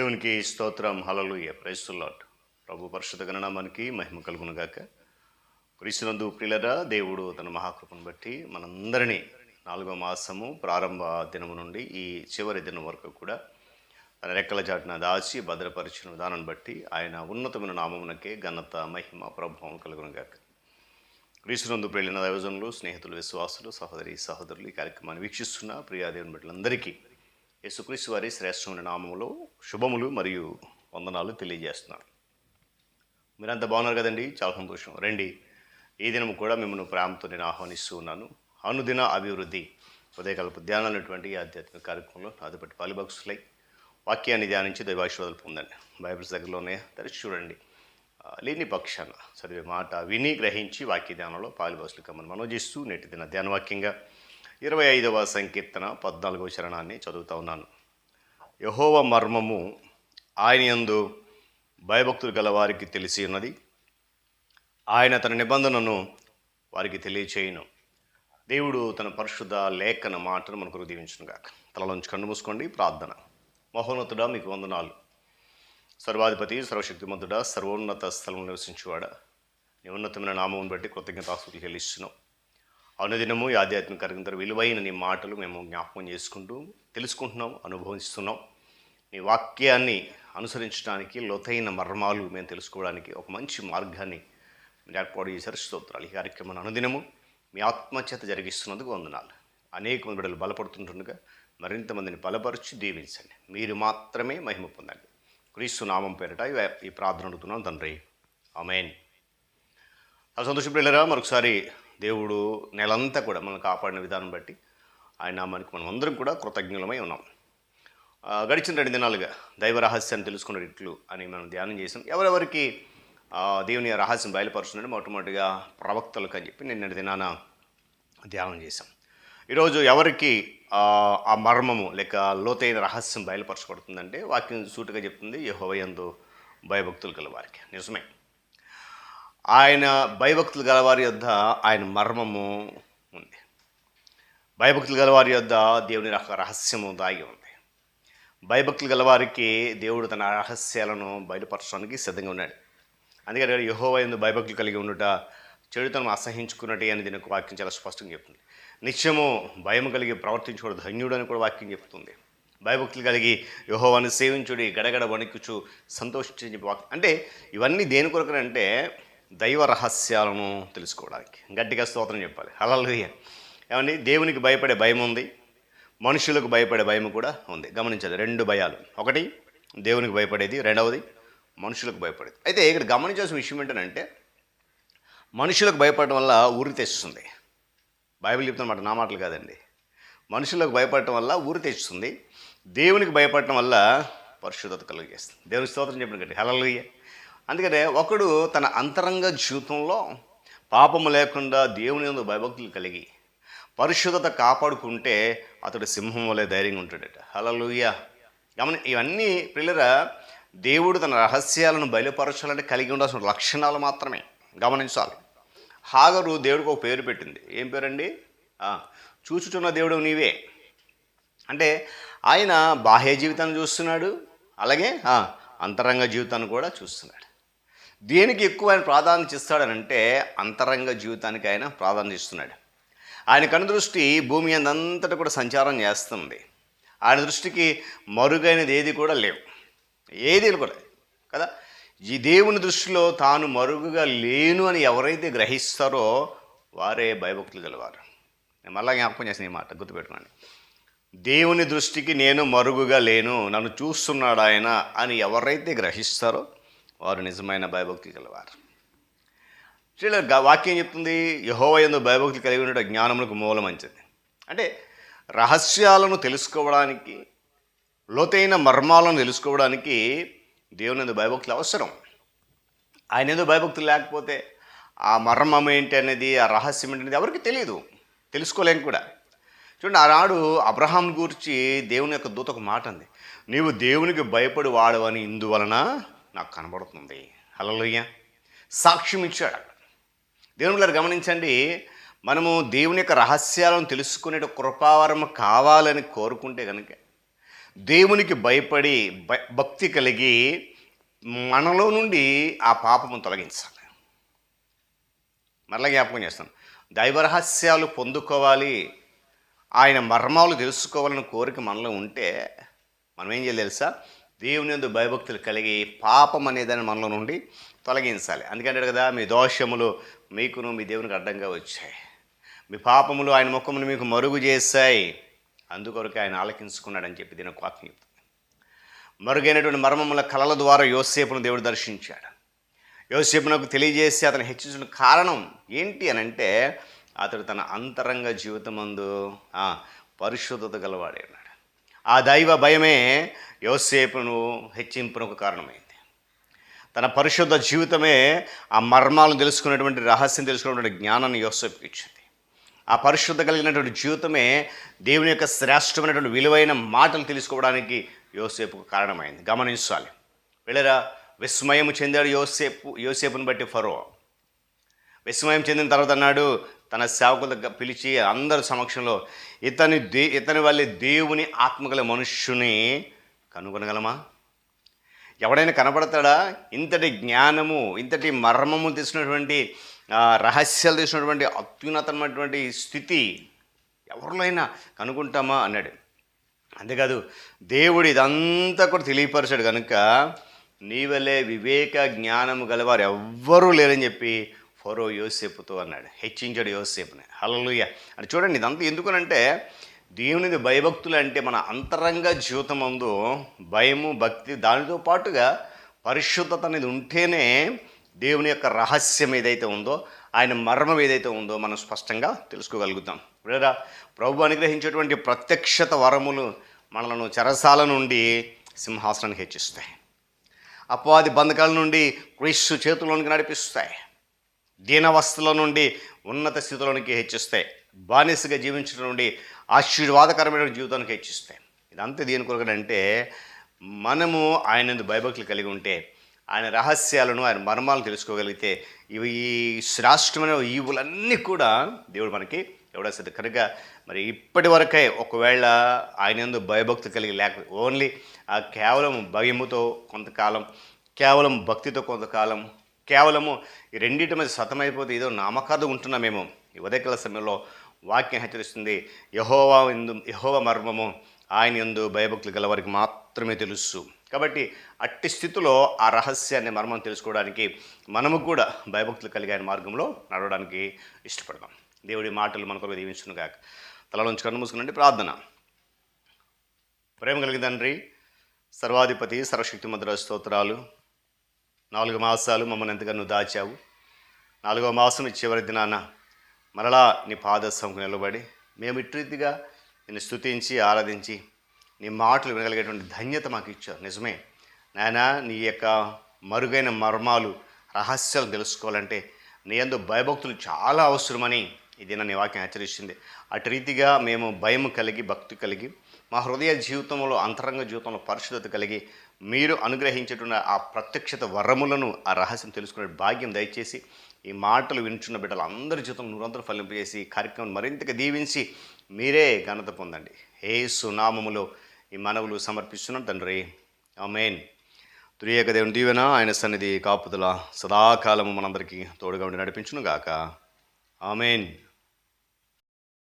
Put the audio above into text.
దేవునికి స్తోత్రం. హలలు ప్రైస్తులాట్ ప్రభు పరిషత్ గణనామానికి మహిమ కలుగునగాక క్రీస్తునందు ప్రియులరా దేవుడు తన మహాకృపను బట్టి మనందరినీ నాలుగో మాసము ప్రారంభ దినము నుండి ఈ చివరి దినం వరకు కూడా తన రెక్కల చాటున దాచి భద్రపరిచిన విధానాన్ని బట్టి ఆయన ఉన్నతమైన నామమునకే ఘనత మహిమ ప్రభావం కలుగునగాక క్రీస్తునందు పెళ్ళిన దైవజనులు స్నేహితులు విశ్వాసులు సహోదరి సహోదరులు ఈ కార్యక్రమాన్ని వీక్షిస్తున్న ప్రియాదేవుని బిడ్డలందరికీ యేసుక్రీస్తు వారి శ్రేష్టమైన నామములో శుభములు మరియు వందనాలు తెలియజేస్తున్నాను. మీరంతా బాగున్నారు కదండి? చాలా సంతోషం. రండి. ఈ దినం కూడా మిమ్మల్ని ప్రేమతో నేను ఆహ్వానిస్తూ ఉన్నాను. అనుదిన అభివృద్ధి ఉదయకల్ప ధ్యానం అనేటువంటి ఆధ్యాత్మిక కార్యక్రమంలో నాతో పాటు పాలిభక్సులై వాక్యాన్ని ధ్యానించి దైవాశీర్వాదాలు పొందండి. బైబిల్స్ దగ్గరలోనే తెరిచి చూడండి. లేని పక్షాన చదివే మాట విని గ్రహించి వాక్య ధ్యానంలో పాలుభాసులు కమ్మని మనోజిస్తూ నేటి దిన ధ్యానవాక్యంగా ఇరవై ఐదవ సంకీర్తన పద్నాలుగవ చరణాన్ని చదువుతా ఉన్నాను. యహోవ మర్మము ఆయన ఎందు భయభక్తులు గల వారికి తెలిసి ఉన్నది. ఆయన తన నిబంధనను వారికి తెలియచేయను. దేవుడు తన పరిశుద్ధ లేఖన మాటను మనకు దీవించునుగాక తలలోంచి కన్ను మూసుకోండి ప్రార్థన. మహోన్నతుడా మీకు వందనాలు. సర్వాధిపతి సర్వశక్తిమంతుడా సర్వోన్నత స్థలం నివసించేవాడా. నీ ఉన్నతమైన నామం బట్టి కృతజ్ఞతాస్తుతులు చెల్లిస్తున్నావు అనుదినము ఈ ఆధ్యాత్మిక కార్యక్రమం విలువైన నీ మాటలు మేము జ్ఞాపకం చేసుకుంటూ తెలుసుకుంటున్నాం అనుభవిస్తున్నాం. నీ వాక్యాన్ని అనుసరించడానికి లోతైన మర్మాలు మేము తెలుసుకోవడానికి ఒక మంచి మార్గాన్ని ఏర్పాటు చేశారు. స్తోత్రాలు. ఈ కార్యక్రమాన్ని అనుదినము. మీ ఆత్మచేత జరిగిస్తున్నందుకు వందనాలు. అనేక మంది బిడ్డలు బలపడుతుంటుండగా మరింత మందిని బలపరిచి దీవించండి. మీరు మాత్రమే మహిమ పొందండి. క్రీస్తు నామం పేరిట ఈ- ప్రార్థన అడుగుతున్నాను తండ్రి. ఆమెన్. ఆ పిల్లరా మరొకసారి దేవుడు నెలంతా కూడా మనం కాపాడిన విధానం బట్టి ఆయన నామానికి మనం అందరం కూడా కృతజ్ఞులమై ఉన్నాం. గడిచిన రెండు దినాలుగా దైవ రహస్యాన్ని తెలుసుకున్న ఇట్లు అని మనం ధ్యానం చేసాం ఎవరెవరికి దేవుని రహస్యం బయలుపరుస్తున్నాడు మొట్టమొదటిగా ప్రవక్తలకు అని చెప్పి నిన్నటి దినాన ధ్యానం చేశాం. ఈరోజు ఎవరికి ఆ, మర్మము లేక లోతైన రహస్యం బయలుపరచబడుతుందంటే వాక్యం సూటుగా చెప్తుంది యహోవయందు భయభక్తులు గల వారికి నిజమే. ఆయన భయభక్తులు గలవారి యొద్ద ఆయన మర్మము ఉంది. భయభక్తులు గలవారి యొద్ద దేవుని రహ- రహస్యము దాగి ఉంది. భయభక్తులు గలవారికి దేవుడు తన రహస్యాలను బయలుపరచడానికి సిద్ధంగా ఉన్నాడు. అందుకని యహోవ ఎందు భయభక్తులు కలిగి ఉండుట చెడుతనం అసహించుకున్నట్టే అని దీనికి వాక్యం చాలా స్పష్టంగా చెప్తుంది. నిత్యము భయం కలిగి ప్రవర్తించుకోడు ధన్యుడు అని కూడా వాక్యం చెప్తుంది. భయభక్తులు కలిగి యహోవాన్ని సేవించుడి గడగడ వణికుచు సంతోషించి చెప్పి వాక్యం అంటే ఇవన్నీ దేని కొరకనంటే దైవ రహస్యాలను తెలుసుకోవడానికి. గట్టిగా స్తోత్రం చెప్పాలి. హల్లెలూయా. ఏమండి? దేవునికి భయపడే భయం ఉంది. మనుషులకు భయపడే భయం కూడా ఉంది. గమనించాలి రెండు భయాలు. ఒకటి దేవునికి భయపడేది. రెండవది మనుషులకు భయపడేది. అయితే ఇక్కడ గమనించాల్సిన విషయం ఏంటంటే మనుషులకు భయపడటం వల్ల ఊరి తెస్తుంది బైబిల్ చెప్తున్నమాట నా మాటలు కాదండి. మనుషులకు భయపడటం వల్ల ఊరి తెచ్చుతుంది. దేవునికి భయపడటం వల్ల పరిశుద్ధత కలుగజేస్తుంది దేవుని స్తోత్రం చెప్పిన కంటే హలలుయ్య అందుకనే ఒకడు తన అంతరంగ జీవితంలో పాపము లేకుండా దేవుని ఎందు భయభక్తులు కలిగి పరిశుద్ధత కాపాడుకుంటే అతడు సింహం వలె ధైర్యంగా ఉంటాడట. హలలుయ్య గమని ఇవన్నీ పిల్లరా దేవుడు తన రహస్యాలను బయలుపరచాలంటే కలిగి ఉండాల్సిన లక్షణాలు మాత్రమే. గమనించాలి. హాగరు దేవుడికి ఒక పేరు పెట్టింది. ఏం పేరండి? చూచుచున్న దేవుడు నీవే. అంటే ఆయన బాహ్య జీవితాన్ని చూస్తున్నాడు అలాగే అంతరంగ జీవితాన్ని కూడా చూస్తున్నాడు. దేనికి ఎక్కువ ఆయన ప్రాధాన్యత ఇస్తాడనంటే అంతరంగ జీవితానికి ఆయన ప్రాధాన్యత ఇస్తున్నాడు. ఆయన కను దృష్టి భూమి అందంతటా కూడా సంచారం చేస్తుంది. ఆయన దృష్టికి మరుగైనది ఏది కూడా లేవు. ఏది కూడా. కదా? ఈ దేవుని దృష్టిలో తాను మరుగుగా లేను అని ఎవరైతే గ్రహిస్తారో వారే భయభక్తులు గలవారు. నేను మళ్ళా జ్ఞాపకం చేసిన ఈ మాట గుర్తుపెట్టుకోండి. దేవుని దృష్టికి నేను మరుగుగా లేను నన్ను చూస్తున్నాడు ఆయన అని ఎవరైతే గ్రహిస్తారో వారు నిజమైన భయభక్తి కలవారు చూడ వాక్యం చెప్తుంది యహోవయందు భయభక్తులు కలిగి ఉండడం జ్ఞానములకు మూలం మంచిది అంటే రహస్యాలను తెలుసుకోవడానికి లోతైన మర్మాలను తెలుసుకోవడానికి దేవుని ఎందు భయభక్తులు అవసరం. ఆయన ఏదో భయభక్తులు లేకపోతే ఆ మర్మం ఏంటి అనేది ఆ రహస్యం ఏంటి అనేది ఎవరికి తెలియదు తెలుసుకోలేం కూడా. చూడండి ఆనాడు అబ్రహాం గురించి దేవుని యొక్క దూత ఒక మాట అంది. నీవు దేవునికి భయపడి వాడవని ఇందువలన నాకు కనబడుతుంది. హల్లెలూయా. సాక్ష్యం ఇచ్చాడు అక్కడ. దేవుని గారు గమనించండి మనము దేవుని యొక్క రహస్యాలను తెలుసుకునే కృపావరం కావాలని కోరుకుంటే కనుక దేవునికి భయపడి భ- భక్తి కలిగి మనలో నుండి ఆ పాపము తొలగించాలి. మరలా జ్ఞాపకం చేస్తాను. దైవ రహస్యాలు పొందుకోవాలి ఆయన మర్మాలు తెలుసుకోవాలని కోరిక మనలో ఉంటే మనం ఏం చేయాలి తెలుసా? దేవుని యందు భయభక్తులు కలిగి పాపం అనేదాన్ని మనలో నుండి తొలగించాలి. అందుకంటే కదా మీ దోషములు మీకును మీ దేవునికి అడ్డంగా వచ్చాయి. మీ పాపములు ఆయన ముఖమును మీకు మరుగు చేశాయి. అందుకొరకు ఆయన ఆలకించుకున్నాడని చెప్పి దీని వాక్యం చెప్తుంది. మరుగైనటువంటి మర్మముల కళల ద్వారా యోసేపును దేవుడు దర్శించాడు. యోసేపునకు తెలియజేసి అతను హెచ్చించిన కారణం ఏంటి అని అంటే అతడు తన అంతరంగ జీవితమందు పరిశుద్ధత గలవాడాడు ఆ దైవ భయమే యోసేపును హెచ్చింపునకు కారణమైంది. తన పరిశుద్ధ జీవితమే ఆ మర్మాలను తెలుసుకునేటువంటి రహస్యం తెలుసుకున్నటువంటి జ్ఞానాన్ని యోసేపుకి ఇచ్చింది. ఆ పరిశుద్ధ కలిగినటువంటి జీవితమే దేవుని యొక్క శ్రేష్టమైనటువంటి విలువైన మాటలు తెలుసుకోవడానికి యోసేపుకు కారణమైంది. గమనించాలి. వెళ్ళరా విస్మయం చెందాడు యోసేపు యోసేపుని బట్టి ఫరో. విస్మయం చెందిన తర్వాత అన్నాడు తన సేవకులు దగ్గర పిలిచి అందరి సమక్షంలో ఇతని దే ఇతని వల్లే దేవుని ఆత్మగల మనుష్యుని కనుగొనగలమా? ఎవడైనా కనపడతాడా? ఇంతటి జ్ఞానము ఇంతటి మర్మము తెలిసినటువంటి రహస్యాలు తెలిసినటువంటి అత్యున్నతమైనటువంటి స్థితి ఎవరినైనా కనుక్కుంటామా అన్నాడు. అంతేకాదు దేవుడు ఇదంతా కూడా తెలియపరిచాడు కనుక నీవలే వివేక జ్ఞానము గలవారు ఎవ్వరూ లేరని చెప్పి ఫరో యోసేపుతో అన్నాడు. హెచ్చించాడు యోసేపుని. హలలుయ అని చూడండి ఇదంతా ఎందుకనంటే దేవునిది భయభక్తులు అంటే మన అంతరంగ జీవితమందు భయము భక్తి దానితో పాటుగా పరిశుద్ధత అనేది ఉంటేనే దేవుని యొక్క రహస్యం ఏదైతే ఉందో ఆయన మర్మం ఏదైతే ఉందో మనం స్పష్టంగా తెలుసుకోగలుగుతాం. బ్రదరా ప్రభు అనుగ్రహించేటువంటి ప్రత్యక్షత వరములు మనలను చెరసాల నుండి సింహాసనానికి హెచ్చిస్తాయి. అపవాది బంధకాల నుండి క్రీస్తు చేతుల్లోనికి నడిపిస్తాయి. దీనవస్థల నుండి ఉన్నత స్థితిలోనికి హెచ్చిస్తాయి బానిసగా జీవించడం నుండి ఆశీర్వాదకరమైన జీవితానికి హెచ్చిస్తాయి ఇదంతా దేని కొరకనంటే మనము ఆయన భయభక్తులు కలిగి ఉంటే ఆయన రహస్యాలను ఆయన మర్మాలను తెలుసుకోగలిగితే ఇవి ఈ శ్రేష్టమైన ఈవులన్నీ కూడా దేవుడు మనకి ఎవడేస్తుంది కనుక మరి ఇప్పటి వరకే ఒకవేళ ఆయన ఎందు భయభక్తి కలిగి లేక ఓన్లీ ఆ కేవలం భయముతో కొంతకాలం కేవలం భక్తితో కొంతకాలం కేవలము ఈ రెండింటి మీద సతమైపోతే ఏదో నామకాదు ఉంటున్నామేమో. ఈ ఉదయకాల సమయంలో వాక్యం హెచ్చరిస్తుంది యహోవా ఎందు యహోవ మర్మము ఆయన ఎందు భయభక్తులు గల వారికి మాత్రమే తెలుసు. కాబట్టి అట్టి స్థితిలో ఆ రహస్యాన్ని మర్మం తెలుసుకోవడానికి మనము కూడా భయభక్తులు కలిగి ఆయన మార్గంలో నడవడానికి ఇష్టపడదాం దేవుడి మాటలు మన కొరకు దీవించును కాక తలలోంచి కన్ను మూసుకునండి ప్రార్థన. ప్రేమ కలిగి తండ్రి సర్వాధిపతి సర్వశక్తి మధుర స్తోత్రాలు. నాలుగు మాసాలు మమ్మల్ని ఎంతగానో దాచావు. నాలుగో మాసం చివరి దినాన మరలా నీ పాదస్సంకు నిలబడి మేము ఇటు రీతిగా నిన్ను స్తుతించి ఆరాధించి నీ మాటలు వినగలిగేటువంటి ధన్యత మాకు ఇచ్చావు. నిజమే. నాయన నీ యొక్క మరుగైన మర్మాలు రహస్యాలు తెలుసుకోవాలంటే నీ అందు భయభక్తులు చాలా అవసరమని ఇది నీ వాక్యం హెచ్చరిస్తుంది. అటు రీతిగా మేము భయం కలిగి భక్తి కలిగి మా హృదయ జీవితంలో అంతరంగ జీవితంలో పరిశుద్ధత కలిగి మీరు అనుగ్రహించేటున్న ఆ ప్రత్యక్షత వరములను ఆ రహస్యం తెలుసుకునే భాగ్యం దయచేసి ఈ మాటలు వింటున్న బిడ్డలు అందరి జీతం నూరంతరం ఫలింపజేసి కార్యక్రమం మరింతగా దీవించి మీరే ఘనత పొందండి. ఏ సునామములో ఈ మనవులు సమర్పిస్తున్నాం తండ్రి. అమేన్ తురియక దేవుని దీవెన ఆయన సన్నిధి కాపుదల సదాకాలము మనందరికీ తోడుగా ఉండి నడిపించును గాక ఆమెన్.